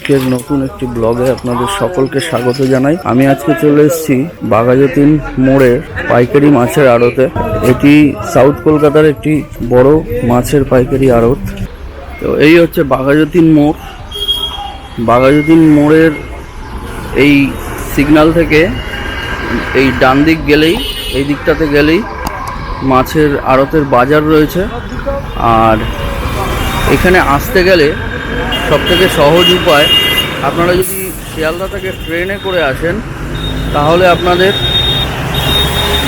আজকের নতুন একটি ব্লগে আপনাদের সকলকে স্বাগত জানাই। আমি আজকে চলে এসেছি বাঘাযতীন মোড়ের পাইকারি মাছের আড়তে। এটি সাউথ কলকাতার একটি বড় মাছের পাইকারি আড়ত। তো এই হচ্ছে বাঘাযতীন মোড়। বাঘাযতীন মোড়ের এই সিগন্যাল থেকে এই ডান দিক গেলেই, এই দিকটাতে গেলেই মাছের আড়তের বাজার রয়েছে। আর এখানে আসতে গেলে সব থেকে সহজ উপায়, আপনারা যদি শিয়ালদা থেকে ট্রেনে করে আসেন, তাহলে আপনাদের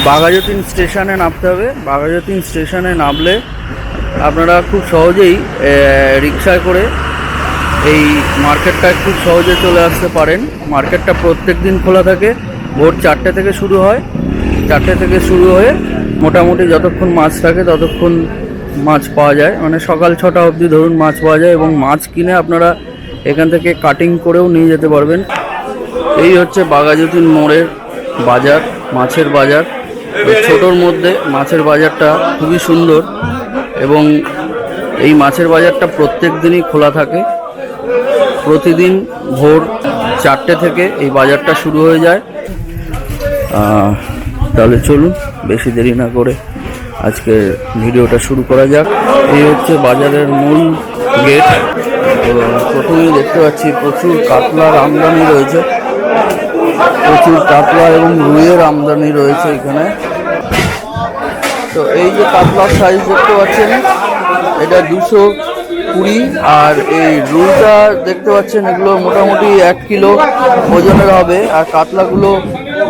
বাঘাযতীন স্টেশনে নামতে হবে। বাঘাযতীন স্টেশনে নামলে আপনারা খুব সহজেই রিক্সায় করে এই মার্কেটটায় খুব সহজে চলে আসতে পারেন। মার্কেটটা প্রত্যেক দিন খোলা থাকে, ভোর চারটে থেকে শুরু হয়। চারটে থেকে শুরু হয়ে মোটামুটি যতক্ষণ মাছ থাকে ততক্ষণ মাছ পাওয়া যায়। মানে সকাল ছটা অবধি ধরুন মাছ পাওয়া যায় এবং মাছ কিনে আপনারা এখান থেকে কাটিং করেও নিয়ে যেতে পারবেন। এই হচ্ছে বাঘাযতীন মোড়ের বাজার, মাছের বাজার। ছোটোর মধ্যে মাছের বাজারটা খুবই সুন্দর এবং এই মাছের বাজারটা প্রত্যেক দিনই খোলা থাকে। প্রতিদিন ভোর চারটে থেকে এই বাজারটা শুরু হয়ে যায়। তাহলে চলুন, বেশি দেরি না করে আজকে ভিডিওটা শুরু করা যাক। এই হচ্ছে বাজারের মূল গেট। প্রথমেই দেখতে পাচ্ছি প্রচুর কাতলার আমদানি রয়েছে। প্রচুর কাতলা এবং রুইয়ের আমদানি রয়েছে এখানে। তো এই যে কাতলার সাইজ দেখতে পাচ্ছেন, এটা দুশো কুড়ি, আর এই রুইটা দেখতে পাচ্ছেন, এগুলো মোটামুটি এক কিলো ওজনের হবে, আর কাতলাগুলো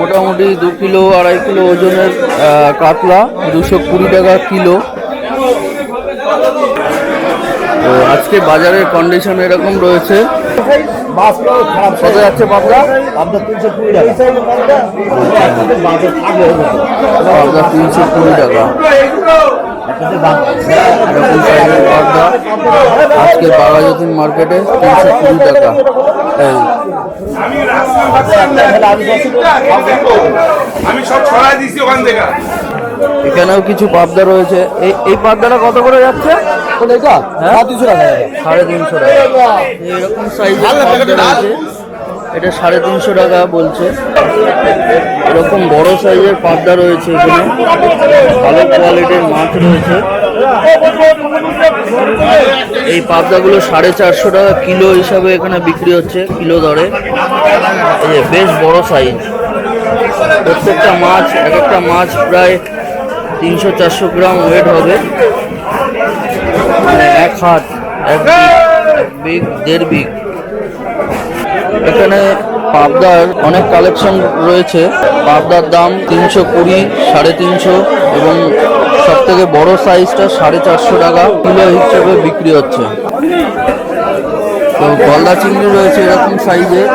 মোটামুটি দু কিলো, আড়াই কিলো ওজনের কাতলা, দুশো কুড়ি টাকা কিলো। আজকে বাজারের কন্ডিশন এরকম রয়েছে। কত যাচ্ছে তিনশো কুড়ি টাকা পাবদা তিনশো কুড়ি টাকা। আজকে বাঘাযতীন মার্কেটে তিনশো কুড়ি টাকা। এই আমি সব ছড়াই দিছি ওখান থেকে। এখানেও কিছু পাবদা রয়েছে। এই এই পাবদাটা কত করে যাচ্ছে? হ্যাঁ? সাড়ে তিনশো টাকা। এরকম রয়েছে। এটা সাড়ে তিনশো টাকা বলছে। এরকম বড় সাইজের পাবদা রয়েছে এখানে। ভালো কোয়ালিটির মাছ রয়েছে। এই পাবদাগুলো সাড়ে চারশো টাকা কিলো হিসাবে এখানে বিক্রি হচ্ছে কিলো দরে। বেশ বড় সাইজ প্রত্যেকটা মাছ এক একটা মাছ প্রায় তিনশো চারশো গ্রাম ওয়েট হবে। মানে এক হাত এক বিগ, এক বিগ দেড় বিগ এখানে পাবদার অনেক কালেকশন রয়েছে। পাবদার দাম তিনশো কুড়ি, সাড়ে তিনশো এবং সব থেকে বড় সাইজটা সাড়ে চারশো টাকা কিলো হিসেবে বিক্রি হচ্ছে। তো গলদা চিংড়ি রয়েছে এরকম সাইজের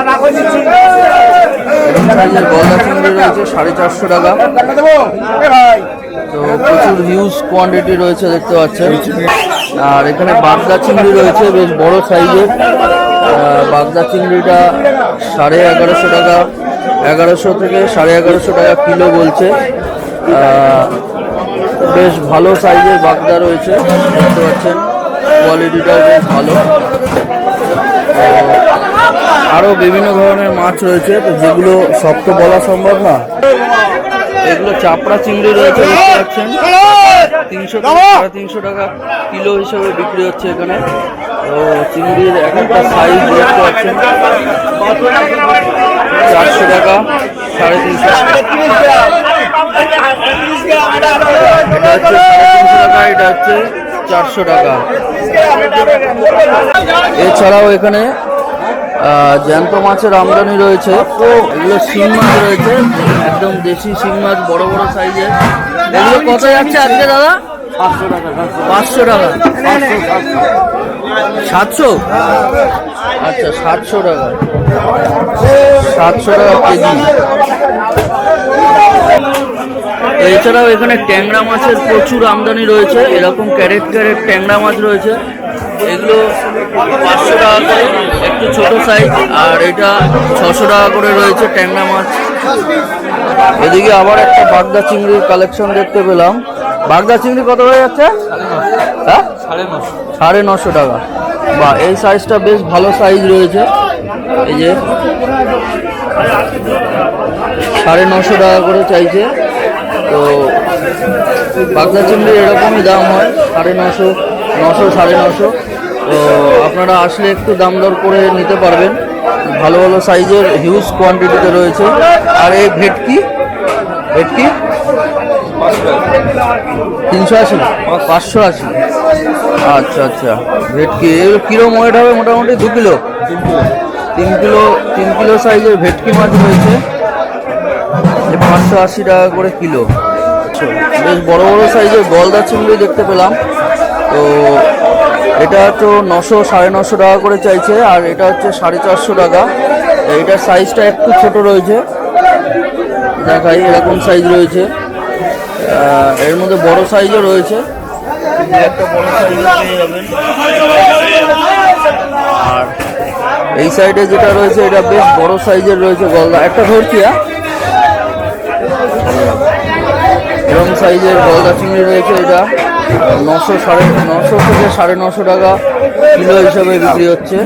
গলদা চিংড়ি রয়েছে সাড়ে চারশো টাকা। তো প্রচুর হিউজ কোয়ান্টিটি রয়েছে দেখতে পাচ্ছেন। আর এখানে বাগদা চিংড়ি রয়েছে, বেশ বড় সাইজের বাগদা চিংড়িটা সাড়ে এগারোশো টাকা, এগারোশো থেকে সাড়ে এগারোশো টাকা কিলো বলছে। বেশ ভালো সাইজের বাগদা রয়েছে, দেখতে পাচ্ছেন কোয়ালিটিটাও বেশ ভালো। আরও বিভিন্ন ধরনের মাছ রয়েছে, তো যেগুলো সব তো বলা সম্ভব না। এগুলো চাপড়া চিংড়ি রয়েছে, দেখতে পাচ্ছেন। তিনশো টাকা সাড়ে তিনশো টাকা কিলো হিসেবে বিক্রি হচ্ছে এখানে। তো চিংড়ির এক একটা সাইজ দেখতে পাচ্ছেন। চারশো টাকা সাড়ে তিনশো। এটা হচ্ছে সাড়ে তিনশো টাকা এটা হচ্ছে চারশো টাকা। এছাড়াও এখানে জ্যান্ত মাছের আমদানি রয়েছে। এগুলো শিং মাছ রয়েছে একদম দেশি শিং মাছ বড় বড় সাইজের এগুলো কত যাচ্ছে আজকে দাদা? পাঁচশো টাকা সাতশো? আচ্ছা সাতশো টাকা। সাতশো টাকা কেজি। এছাড়াও এখানে ট্যাংরা মাছের প্রচুর আমদানি রয়েছে। এরকম ক্যারেট ক্যারেট ট্যাংরা মাছ রয়েছে। এগুলো পাঁচশো টাকা করে একটু ছোট সাইজ আর এটা ছশো টাকা করে রয়েছে ট্যাংরা মাছ। এদিকে আবার একটা বাগদা চিংড়ির কালেকশন দেখতে পেলাম। বাগদা চিংড়ি কত হয়ে যাচ্ছে? হ্যাঁ? সাড়ে নশো। টাকা। বা এই সাইজটা বেশ ভালো সাইজ রয়েছে। এই যে সাড়ে নশো টাকা করে চাইছে। তো বাগদা চিংড়ি এরকমই দাম হয়, সাড়ে নশো নশো, সাড়ে নশো। তো আপনারা আসলে একটু দাম দর করে নিতে পারবেন। ভালো ভালো সাইজের হিউজ কোয়ান্টিটিতে রয়েছে। আর এই ভেটকি ভেটকি? তিনশো আশি? পাঁচশো আশি। আচ্ছা আচ্ছা। ভেটকি কিরম ওয়েট হবে মোটামুটি? দু কিলো? তিন কিলো তিন কিলো সাইজের ভেটকি মাছ রয়েছে। পাঁচশো আশি টাকা করে কিলো। বেশ বড় বড় সাইজের গলদা চিংড়ি দেখতে পেলাম। তো এটা তো নশো, সাড়ে নশো টাকা করে চাইছে, আর এটা হচ্ছে সাড়ে চারশো টাকা। এটার সাইজটা একটু ছোট রয়েছে। দেখাই, এরকম সাইজ রয়েছে। এর মধ্যে বড় সাইজও রয়েছে। যাবেন আর এই সাইডে যেটা রয়েছে, এটা বেশ বড় সাইজের রয়েছে গলদা। একটা ধরছি এরকম সাইজের গলদা চিংড়ি রয়েছে এটা। নশো সাড়ে নশো থেকে সাড়ে নশো টাকা কিলো হিসাবে বিক্রি হচ্ছে।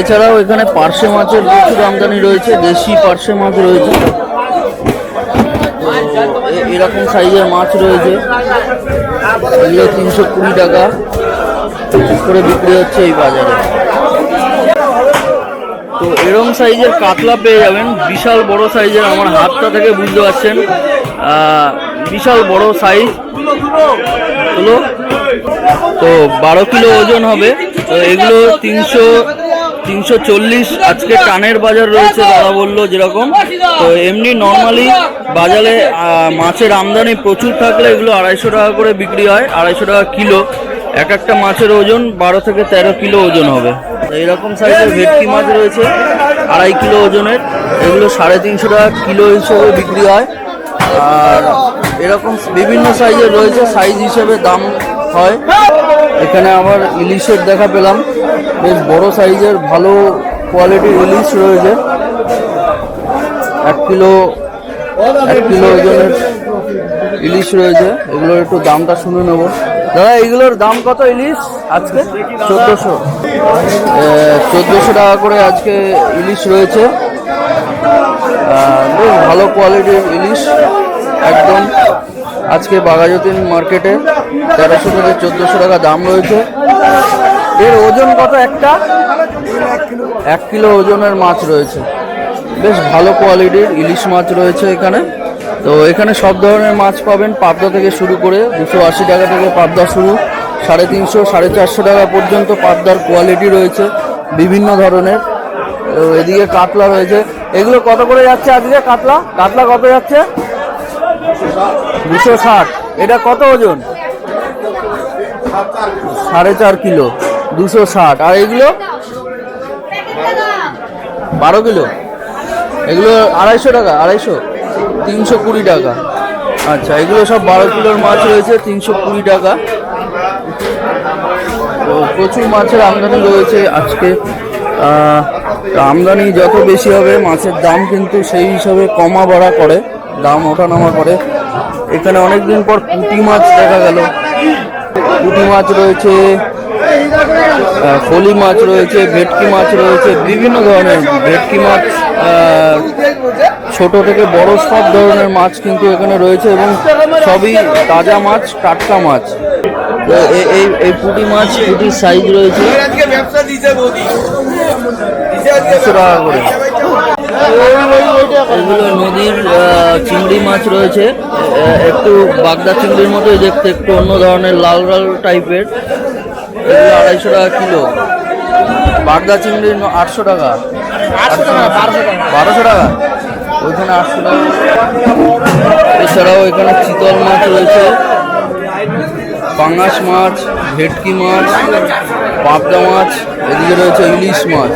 এছাড়াও এখানে পার্শে মাছের প্রচুর আমদানি রয়েছে, দেশি পার্শে মাছ রয়েছে। এরকম সাইজের মাছ রয়েছে। এগুলো তিনশো কুড়ি টাকা করে বিক্রি হচ্ছে এই বাজারে। তো এরম সাইজের কাতলা পেয়ে যাবেন, বিশাল বড় সাইজের, আমার হাতটা থেকে বুঝতে পারছেন। বিশাল বড় সাইজ। হলো তো বারো কিলো ওজন হবে। তো এগুলো তিনশো তিনশো চল্লিশ আজকে টানের বাজার রয়েছে, দাদা বলল যেরকম। তো এমনি নর্মালি বাজারে মাছের আমদানি প্রচুর থাকলে এগুলো আড়াইশো টাকা করে বিক্রি হয়, আড়াইশো টাকা কিলো। এক একটা মাছের ওজন বারো থেকে তেরো কিলো ওজন হবে। তো এরকম সাইজের ভেটকি মাছ রয়েছে, আড়াই কিলো ওজনের। এগুলো সাড়ে তিনশো টাকা কিলো হিসেবে বিক্রি হয়। আর এরকম বিভিন্ন সাইজের রয়েছে সাইজ হিসেবে দাম হয়। এখানে আবার ইলিশের দেখা পেলাম। বেশ বড় সাইজের ভালো কোয়ালিটির ইলিশ রয়েছে। এক কিলো এক কিলো ওজনের ইলিশ রয়েছে। এগুলোর একটু দামটা শুনে নেব। দাদা, এগুলোর দাম কত ইলিশ আজকে? চোদ্দোশো। চোদ্দোশো টাকা করে আজকে ইলিশ রয়েছে। বেশ ভালো কোয়ালিটির ইলিশ। আজকে বাঘাযতীন মার্কেটে তেরোশো থেকে চোদ্দোশো টাকা দাম রয়েছে। এর ওজন কত একটা? এক কিলো ওজনের মাছ রয়েছে। বেশ ভালো কোয়ালিটির ইলিশ মাছ রয়েছে এখানে। তো এখানে সব ধরনের মাছ পাবেন। পাবদা থেকে শুরু করে দুশো আশি টাকা থেকে পাবদা শুরু, সাড়ে তিনশো, সাড়ে চারশো টাকা পর্যন্ত পাবদার কোয়ালিটি রয়েছে বিভিন্ন ধরনের। এদিকে কাতলা রয়েছে। এগুলো কত করে যাচ্ছে আজকে কাতলা? কাতলা কত যাচ্ছে? দুশো ষাট। এটা কত ওজন? সাড়ে চার কিলো। দুশো ষাট। আর এগুলো? বারো কিলো। এগুলো আড়াইশো টাকা, আড়াইশো? তিনশো কুড়ি টাকা। আচ্ছা এগুলো সব বারো কিলোর মাছ রয়েছে, তিনশো কুড়ি টাকা। তো প্রচুর মাছের আমদানি রয়েছে আজকে। আমদানি যত বেশি হবে, মাছের দাম কিন্তু সেই হিসাবে কমা বাড়া করে। দাম ওঠা ওঠানামা করে এখানে অনেকদিন পর পুঁটি মাছ দেখা গেল। পুঁটি মাছ রয়েছে ফলি মাছ রয়েছে ভেটকি মাছ রয়েছে বিভিন্ন ধরনের ভেটকি মাছ ছোট থেকে বড় সব ধরনের মাছ কিন্তু এখানে রয়েছে এবং সবই তাজা মাছ টাটকা মাছ। তো এই এই পুঁটি মাছ পুঁটির সাইজ রয়েছে দুশো টাকা করে। এগুলো নদীর চিংড়ি মাছ রয়েছে। একটু বাগদা চিংড়ির মতোই দেখতে একটু অন্য ধরনের লাল লাল টাইপের। এগুলো আড়াইশো টাকা কিলো। বাগদা চিংড়ির আটশো টাকা। আটশো টাকা বারোশো টাকা। ওইখানে আটশো টাকা। এছাড়াও এখানে চিতল মাছ রয়েছে। পাঙাশ মাছ ভেটকি মাছ পাবদা মাছ এদিকে রয়েছে ইলিশ মাছ।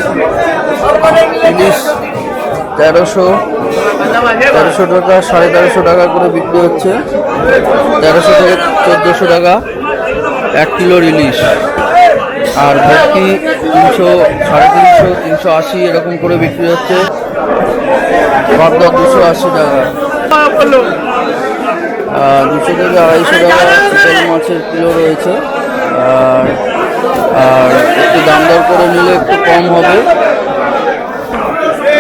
ইলিশ তেরোশো তেরোশো টাকা, সাড়ে তেরোশো টাকা করে বিক্রি হচ্ছে। তেরোশো থেকে চোদ্দোশো টাকা, এক কিলোর ইলিশ আর ভেটকি তিনশো, সাড়ে তিনশো তিনশো আশি এরকম করে বিক্রি হচ্ছে। পাবদা দুশো আশি টাকা। দুশো থেকে আড়াইশো টাকা চিতল মাছের কিলো রয়েছে। আর আর একটু দাম দর করে নিলে একটু কম হবে।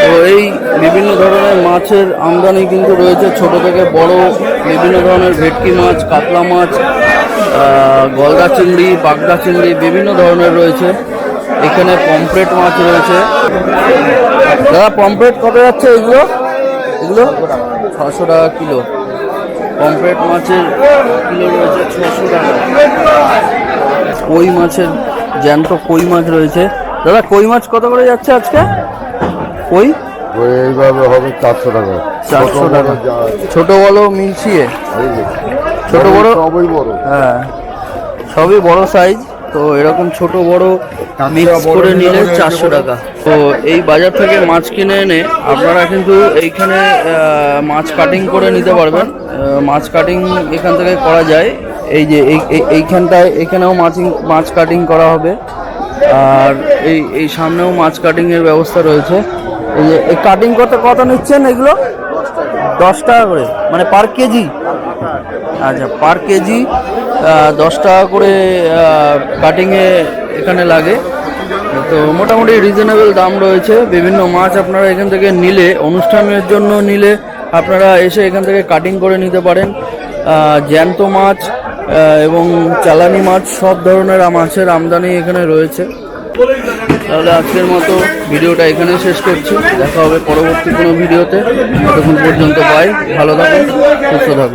তো এই বিভিন্ন ধরনের মাছের আমদানি কিন্তু রয়েছে। ছোট থেকে বড় বিভিন্ন ধরনের ভেটকি মাছ, কাতলা মাছ গলদা চিংড়ি, বাগদা চিংড়ি বিভিন্ন ধরনের রয়েছে। এখানে পমফ্রেট মাছ রয়েছে। দাদা, পমফ্রেট কত যাচ্ছে এগুলো? এগুলো ছশো টাকা কিলো। পমফ্রেট মাছের কিলো রয়েছে ছশো টাকা। কই মাছের, জ্যান্ত কই মাছ রয়েছে। দাদা, কই মাছ কত করে যাচ্ছে আজকে? কই? ওই এইভাবে হবে চারশো টাকা। চারশো টাকা। ছোট বড় মিলছিয়ে? ছোট বড় সবই বড়। হ্যাঁ। সবই বড় সাইজ তো এরকম ছোট বড় মিক্স করে নিলে চারশো টাকা। তো এই বাজার থেকে মাছ কিনে এনে আপনারা কিন্তু এইখানে মাছ কাটিং করে নিতে পারবেন। মাছ কাটিং এখান থেকে করা যায়। এই যে এই- এই- এইখানটায় এখানেও মাছ মাছ কাটিং করা হবে। আর এই এই সামনেও মাছ কাটিং এর ব্যবস্থা রয়েছে। এই যে, এই কাটিং কত কত নিচ্ছেন এগুলো? দশ টাকা করে। মানে পার কেজি? আচ্ছা পার কেজি দশ টাকা করে কাটিংয়ে এখানে লাগে। তো মোটামুটি রিজনেবল দাম রয়েছে। বিভিন্ন মাছ আপনারা এখান থেকে নিলে, অনুষ্ঠানের জন্য নিলে আপনারা এসে এখান থেকে কাটিং করে নিতে পারেন। জ্যান্ত মাছ এবং চালানি মাছ, সব ধরনের মাছের আমদানি এখানে রয়েছে। তাহলে আজকের মতো ভিডিওটা এখানে শেষ করছি। দেখা হবে পরবর্তী কোনো ভিডিওতে। ততক্ষণ পর্যন্ত পাই ভালো থাকুন সুস্থ থাকুন